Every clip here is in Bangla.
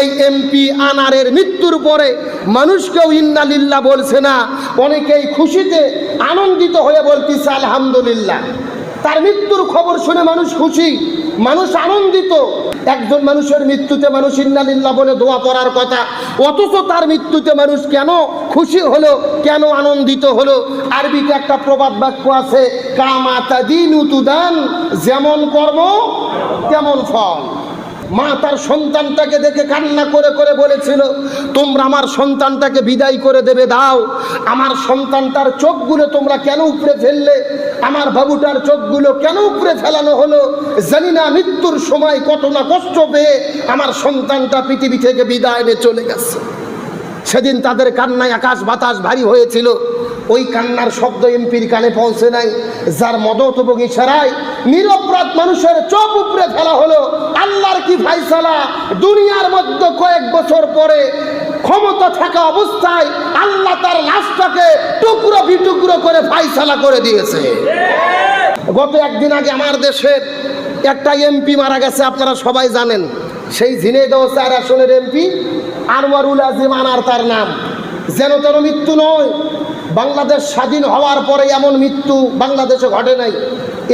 এই এমপি আনারের মৃত্যুর পরে মানুষকেও ইন্নালিল্লাহ বলছে না। অনেকেই খুশিতে আনন্দিত হয়ে বলতেছে, আলহামদুলিল্লাহ। তার মৃত্যুর খবর শুনে মানুষ খুশি, মানুষ আনন্দিত। একজন মানুষের মৃত্যুতে মানুষ ইন্নালিল্লা বলে দোয়া করার কথা, অথচ তার মৃত্যুতে মানুষ কেন খুশি হলো, কেন আনন্দিত হলো? আরবিতে একটা প্রবাদ বাক্য আছে কামাতা দিন উতুদান যেমন কর্ম, তেমন ফল। মা তার সন্তানটাকে দেখে কান্না করে করে বলেছিল, তোমরা আমার সন্তানটাকে বিদায় করে দেবে, দাও। আমার সন্তানটার চোখগুলো তোমরা কেন উপরে ফেললে? আমার বাবুটার চোখগুলো কেন উপরে ফেলানো হলো? জানি না মৃত্যুর সময় কত না কষ্ট পেয়ে আমার সন্তানটা পৃথিবী থেকে বিদায় নিয়ে চলে গেছে। সেদিন তাদের কান্নায় আকাশ বাতাস ভারী হয়েছিল। ওই কান্নার শব্দ এমপির কানে পৌঁছে নাই, যার মদত এবং ইশারায় নিরপরাধ মানুষের চোখ উপরে কি ফাইসালা? দুনিয়ার মধ্যে কয়েক বছর পরে ক্ষমতা থাকা অবস্থায় আল্লাহ তার লাশটাকে টুকরো বিটুকরো করে ফাইসালা করে দিয়েছে। গত একদিন আগে আমার দেশের একটা এমপি মারা গেছে, আপনারা সবাই জানেন। সেই ঝিনেদহ চার আসনের এমপি আনোয়ারুল আজিম আনার তার নাম। যেন তেন মৃত্যু নয়, বাংলাদেশ স্বাধীন হওয়ার পরে এমন মৃত্যু বাংলাদেশে ঘটে নাই।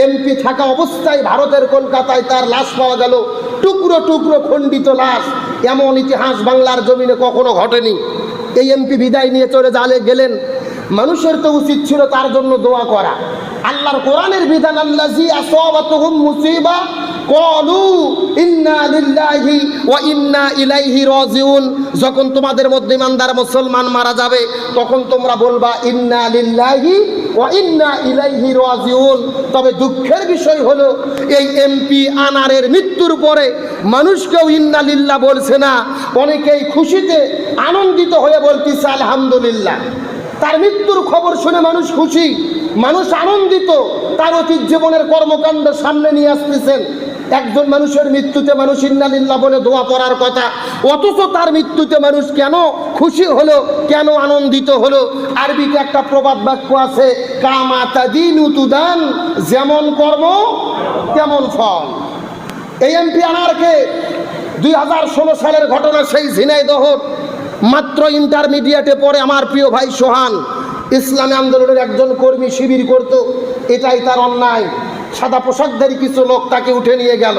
এমপি থাকা অবস্থায় ভারতের কলকাতায় তার লাশ পাওয়া গেল টুকরো টুকরো খণ্ডিত লাশ এমন ইতিহাস বাংলার জমিনে কখনো ঘটেনি। এই এমপি বিদায় নিয়ে চলে জালে গেলেন। মানুষের তো উচিত ছিল তার জন্য দোয়া করা। আল্লাহর কোরআনের বিধান, আল্লাহ মুসিবা কলু ইন্না লিল্লাহি ওয়া ইন্না ইলাইহি রাজিউন। যখন তোমাদের মধ্যে ইমানদার মুসলমান মারা যাবে, তখন তোমরা বলবা ইন্না লিল্লাহি ওয়া ইন্না ইলাইহি রাজিউন। তবে দুঃখের বিষয় হলো, এই এমপি আনারের মৃত্যুর পরে মানুষকেও ইন্না লিল্লাহ বলছে না। অনেকেই খুশিতে আনন্দিত হয়ে বলতেছে, আলহামদুলিল্লাহ। তার মৃত্যুর খবর শুনে মানুষ খুশি। মানুষ আনন্দিত, তার অতীত জীবনের কর্মকাণ্ড সামনে নিয়ে আসতেছেন। একজন মানুষের মৃত্যুতে মানুষ ইন্নালিল্লাহ বলে দোয়া করার কথা, অথচ তার মৃত্যুতে মানুষ কেন খুশি হলো, কেন আনন্দিত হলো? আরবিতে একটা প্রবাদ বাক্য আছে কামাতা দিন উতুদান যেমন কর্ম, তেমন ফল। এই এমপি আনারকে দুই হাজার ষোলো সালের ঘটনা সেই ঝিনাইদহ মাত্র ইন্টারমিডিয়েটে পড়ে আমার প্রিয় ভাই সোহান। ইসলামী আন্দোলনের একজন কর্মী শিবির করত, এটাই তার অন্যায়। সাদা পোশাকধারী কিছু লোক তাকে উঠে নিয়ে গেল।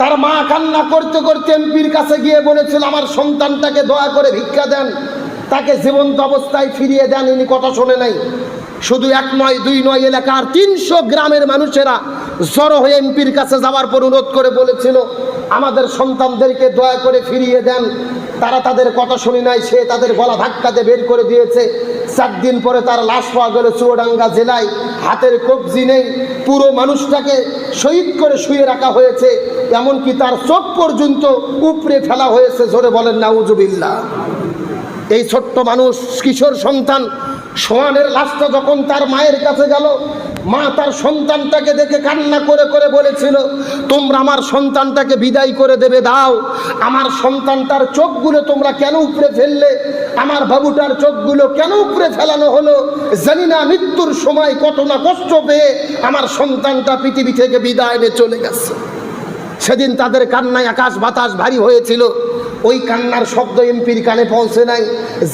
তার মা কান্না করতে করতে এমপির কাছে গিয়ে বলেছিল, আমার সন্তানটাকে দয়া করে ভিক্ষা দেন। তাকে জীবন্ত অবস্থায় ফিরিয়ে দেন, ইনি কথা শোনে নাই। শুধু এক নয়, দুই নয় এলাকার তিনশো গ্রামের মানুষেরা জড়ো হয়ে এমপির কাছে যাওয়ার পর অনুরোধ করে বলেছিল, আমাদের সন্তানদেরকে দয়া করে ফিরিয়ে দেন। তারা তাদের কথা শুনি নাই, সে তাদের গলা ধাক্কা দিয়ে বের করে দিয়েছে। চার দিন পরে তার লাশ পাওয়া গেল চুয়াডাঙ্গা জেলায়। হাতের কবজি নেই। পুরো মানুষটাকে শহীদ করে শুয়ে রাখা হয়েছে। এমনকি তার চোখ পর্যন্ত উপরে ফেলা হয়েছে, জোরে বলেন নাউজুবিল্লা এই ছোট্ট মানুষ কিশোর সন্তান সোয়ানের লাশটা যখন তার মায়ের কাছে গেল মা তার সন্তানটাকে দেখে কান্না করে করে বলেছিল, তোমরা আমার সন্তানটাকে বিদায় করে দেবে, দাও। আমার সন্তানটার চোখগুলো তোমরা কেন উপরে ফেললে? আমার বাবুটার চোখগুলো কেন উপরে ফেলানো হলো? জানি না মৃত্যুর সময় কত না কষ্ট পেয়ে আমার সন্তানটা পৃথিবী থেকে বিদায় নিয়ে চলে গেছে। সেদিন তাদের কান্নায় আকাশ বাতাস ভারী হয়েছিল। ওই কান্নার শব্দ এমপির কানে পৌঁছে নাই।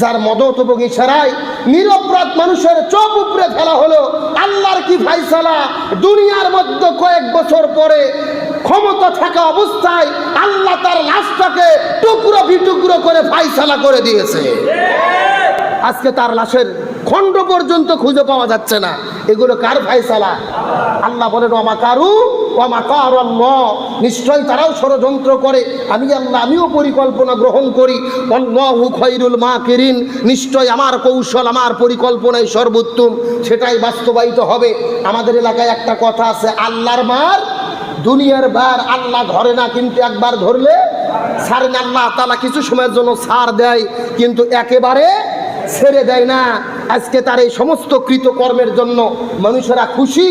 যার মদত এবং ইশারায় নিরপরাধ মানুষের চোখ উপরে ফেলা হলো। আল্লাহর কি ফাইসালা? দুনিয়ার মধ্যে কয়েক বছর পরে ক্ষমতা থাকা অবস্থায় আল্লাহ তার লাশটাকে টুকরো বিটুকরো করে ফাইসালা করে দিয়েছে। আজকে তার লাশের খণ্ড পর্যন্ত খুঁজে পাওয়া যাচ্ছে না। এগুলো কার ফাইসালা আল্লাহ বলেন অমাকারু অমাকার আল্লাহ নিশ্চয় তারাও ষড়যন্ত্র করে। আমি আল্লাহ, আমিও পরিকল্পনা গ্রহণ করি। অল্লাহু খৈরুল মা কিরিন নিশ্চয় আমার কৌশল, আমার পরিকল্পনায় সর্বোত্তম। সেটাই বাস্তবায়িত হবে। আমাদের এলাকায় একটা কথা আছে, আল্লাহর মার দুনিয়ার বার আল্লাহ ধরে না, কিন্তু একবার ধরলে ছাড়ে না আল্লাহ তালা কিছু সময়ের জন্য ছাড় দেয়, কিন্তু একেবারে ছেড়ে দেয় না। আজকে তার এই সমস্ত কৃতকর্মের জন্য মানুষেরা খুশি।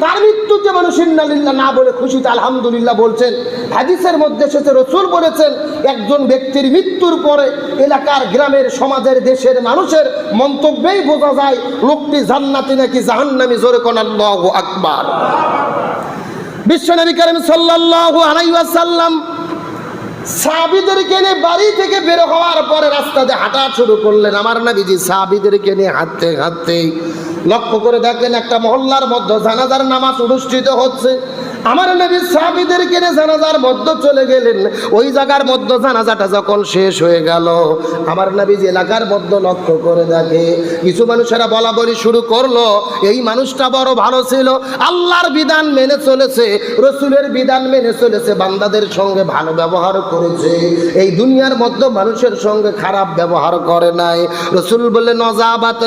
তার মৃত্যুতে মানুষ ইন্নালিল্লাহ না বলে খুশিতে আলহামদুলিল্লাহ বলছেন। হাদিসের মধ্যে এসেছে, রসুল বলেছেন, একজন ব্যক্তির মৃত্যুর পরে এলাকার গ্রামের সমাজের দেশের মানুষের মন্তব্যেই বোঝা যায়, লোকটি জান্নাতি নাকি জাহান্নামি, জোরে কোন আল্লাহ আকবার। বিশ্বনবী করিম সাল্লাল্লাহু আলাইহি ওয়াসাল্লাম সাহাবিদেরকে নিয়ে বাড়ি থেকে বের হওয়ার পরে রাস্তাতে হাঁটা শুরু করলেন। আমার নাবিজি সাহাবিদেরকে নিয়ে হাঁটতে হাঁটতে লক্ষ্য করে দেখলেন একটা মহল্লার মধ্যে জানাজার নামাজ অনুষ্ঠিত হচ্ছে। আমার নবী সাহাবিদেরকে নিয়ে জানাজার মধ্যে চলে গেলেন। ওই জায়গার মধ্যে জানাজাটা যখন শেষ হয়ে গেল, আমার নবী যে এলাকার মধ্যে লক্ষ্য করে দেখে, কিছু মানুষেরা বলা বলি শুরু করল, এই মানুষটা বড় ভালো ছিল, আল্লাহর বিধান মেনে চলেছে, রসুলের বিধান মেনে চলেছে, বান্দাদের সঙ্গে ভালো ব্যবহার করেছে। এই দুনিয়ার মধ্যে মানুষের সঙ্গে খারাপ ব্যবহার করে নাই। রসুল বললে নজাবাত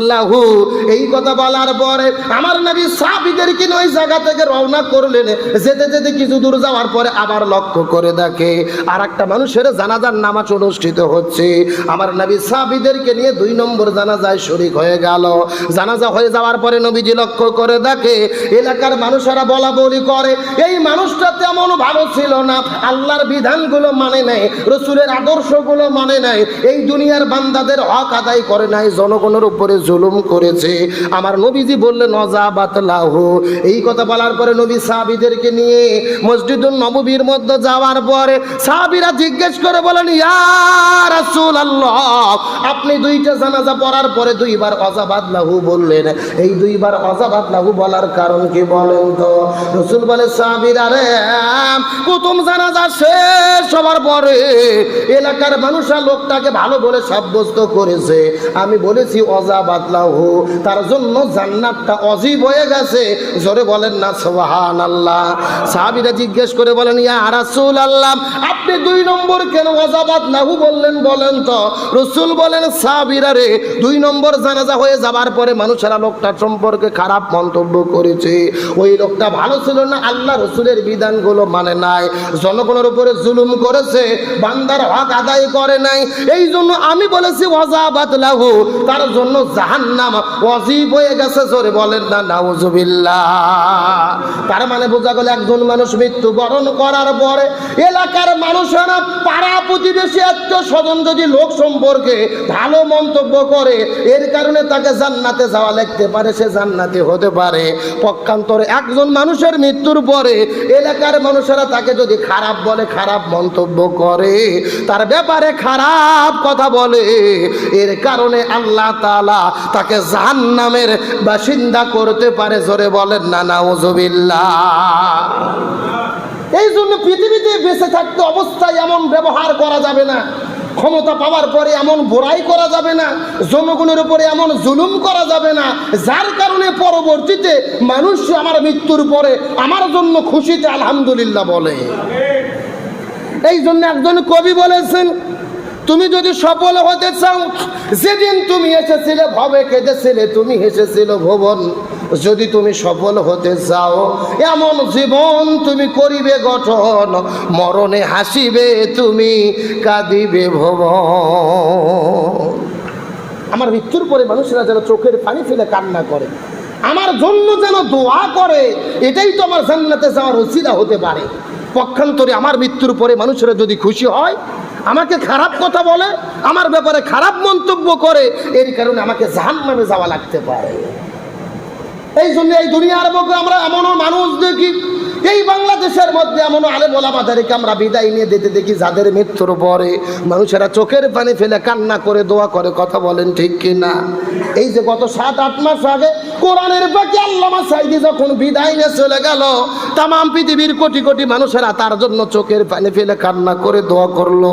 এই কথা বলার পরে আমার নবী সাহাবিদেরকে নিয়ে ওই জায়গা থেকে রওনা করলেন। যেতে যেতে কিছু দূর যাওয়ার পরে আবার লক্ষ্য করে দেখে আর একটা মানুষের জানাজার নামাজ অনুষ্ঠিত হচ্ছে। আমার নবী সাহাবিদেরকে নিয়ে দুই নম্বর জানাজায় শরিক হয়ে গেল। জানাজা হয়ে যাওয়ার পরে নবীজি লক্ষ্য করে দেখে এলাকার মানুষেরা বলা বলি করে, এই মানুষটা তেমন ভালো ছিল না। আল্লাহর বিধানগুলো মানে নাই, রসুলের আদর্শগুলো মানে নাই। এই দুনিয়ার বান্দাদের হক আদায় করে নাই, জনগণের উপরে জুলুম করেছে। আমার নবীজি বললেন লাহু। এই কথা বলার পরে নবী সাহাবিদেরকে নিয়ে মসজিদুল নববীর মধ্যে যাওয়ার পরে সাহাবিরা জিজ্ঞেস করে বলেন আপনি দুইটা জানাজা পড়ার পরে দুইবার অজাবাদ লাহু বললেন। এই দুইবার অজাবাদ লাহু বলার কারণ কি বলেন তো? রসুল বলে, সাহাবিরা রে, প্রথম জানাজা শেষ হবার পরে এলাকার মানুষরা লোকটাকে ভালো বলে সাব্যস্ত করেছে। আমি বলেছি অজাবাদ লাহু, তার জন্য জান্নাতটা অজীব হয়ে গেছে। জোরে বলেন না সোহান আল্লাহ সাহাবিরা জিজ্ঞেস করে বলেন, ইয়া রাসূল আল্লাহ আপনি দুই নম্বর কেন অজাবাদ লাহু বললেন বলেন তো? রসুল বলেন, সাহাবিরা রে, দুই নম্বর জানাজা হয়ে যাবার পরে মানুষেরা লোকটা সম্পর্কে খারাপ মন্তব্য করেছে। ওই লোকটা ভালো ছিল না, আল্লাহ রসুলের বিধানগুলো মানে নাই। জনগণের উপরে জুলুম করেছে, বান্দার হক আদায় করে নাই। এই জন্য আমি বলেছি, ওয়াজাবাত লাহু, তার জন্য জাহান্নাম ওয়াজিব হয়ে গেছে। জোরে বলেন না, নাউজুবিল্লাহ। তার মানে বোঝা গেল একজন মানুষ মৃত্যুবরণ করার পরে এলাকার মানুষেরা পাড়া প্রতিবেশী আত্মীয় স্বজন যদি লোক সম্পর্কে ভালো মন্তব্য করে, এর কারণে তাকে জান্নাতে যাওয়া লাগতে পারে, সে জান্নাতে হতে পারে। পক্ষান্তরে একজন মানুষের মৃত্যুর পরে এলাকার মানুষেরা তাকে যদি খারাপ বলে, খারাপ মন্তব্য করে, তার ব্যাপারে খারাপ কথা বলে, এর কারণে আল্লাহ তালা তাকে জাহান্নামের বাসিন্দা করতে পারে। জোরে বলেন, না নাউজুবিল্লাহ এই জন্য পৃথিবীতে বেঁচে থাকতে অবস্থায় এমন ব্যবহার করা যাবে না। ক্ষমতা পাওয়ার পরে এমন বোরাই করা যাবে না। জনগণের উপরে এমন জুলুম করা যাবে না। যার কারণে পরবর্তীতে মানুষ আমার মৃত্যুর পরে আমার জন্য খুশিতে আলহামদুলিল্লাহ বলে। এই জন্য একজন কবি বলেছেন, তুমি যদি সফল হতে চাও, যেদিন তুমি এসেছিলে ভবে কেঁদেছিলে, তুমি হেসেছিল ভুবন। যদি তুমি সফল হতে চাও, এমন জীবন তুমি করিবে, গঠন। মরণে হাসিবে তুমি, কাঁদিবে ভব আমার মৃত্যুর পরে মানুষেরা যেন চোখের পানি ফেলে কান্না করে। আমার জন্য যেন দোয়া করে, এটাই তো আমার জান্নাতে যাওয়ার রসিদা হতে পারে। পক্ষান্তরে আমার মৃত্যুর পরে মানুষেরা যদি খুশি হয়, আমাকে খারাপ কথা বলে, আমার ব্যাপারে খারাপ মন্তব্য করে, এর কারণে আমাকে জাহান নামে যাওয়া লাগতে পারে। এই জন্য এই দুনিয়ার বুকে আমরা এমনও মানুষ দেখি এই বাংলাদেশের মধ্যে এমন আলেম ওলামাদেরকে আমরা বিদায় নিয়ে দিতে দেখি, যাদের মৃত্যুর পরে মানুষেরা চোখের পানি ফেলে কান্না করে, দোয়া করে, কথা বলেন ঠিক কি না এই যে গত সাত, আট মাস আগে কোরআনের বাকি আল্লামা সাইদি যখন বিদায় নিয়ে চলে গেল তাম পৃথিবীর কোটি কোটি মানুষেরা তার জন্য চোখের পানি ফেলে কান্না করে, দোয়া করল।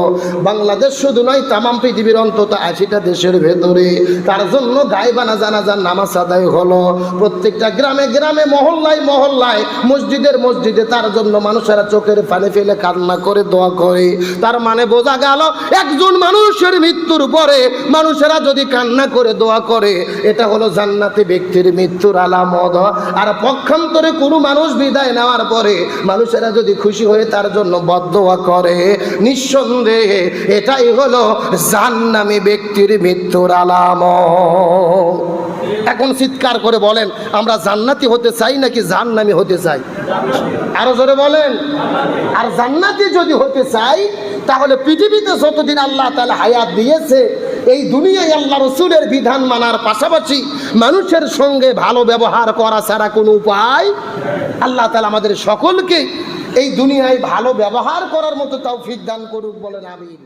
বাংলাদেশ শুধু নয় তাম পৃথিবীর অন্তত আশিটা দেশের ভেতরে তার জন্য গায়েবানা জানাজার নামাজ আদায় হলো। প্রত্যেকটা গ্রামে গ্রামে, মহল্লায় মহল্লায়, মসজিদের মসজিদে তার জন্য মানুষেরা চোখের পানি ফেলে কান্না করে, দোয়া করে। তার মানে বোঝা গেল, একজন মানুষের মৃত্যুর পরে মানুষেরা যদি কান্না করে, দোয়া করে, এটা হলো জান্নাতি ব্যক্তির মৃত্যুর আলামত। আর পক্ষান্তরে কোনো মানুষ বিদায় নেওয়ার পরে মানুষেরা যদি খুশি হয়ে তার জন্য বদোয়া করে, নিঃসন্দেহে এটাই হলো জান্নামী ব্যক্তির মৃত্যুর আলামত। এখন চিৎকার করে বলেন, আমরা জান্নাতি হতে চাই নাকি জাহান্নামি হতে চাই? আরও জোরে বলেন। আর জান্নাতি যদি হতে চাই, তাহলে পৃথিবীতে যতদিন আল্লাহ তাআলা হায়াত দিয়েছে, এই দুনিয়ায় আল্লাহ রসুলের বিধান মানার পাশাপাশি মানুষের সঙ্গে ভালো ব্যবহার করা ছাড়া কোনো উপায় আল্লাহ তাআলা আমাদের সকলকে এই দুনিয়ায় ভালো ব্যবহার করার মতো তাও দান করুক বলেন, আমিন।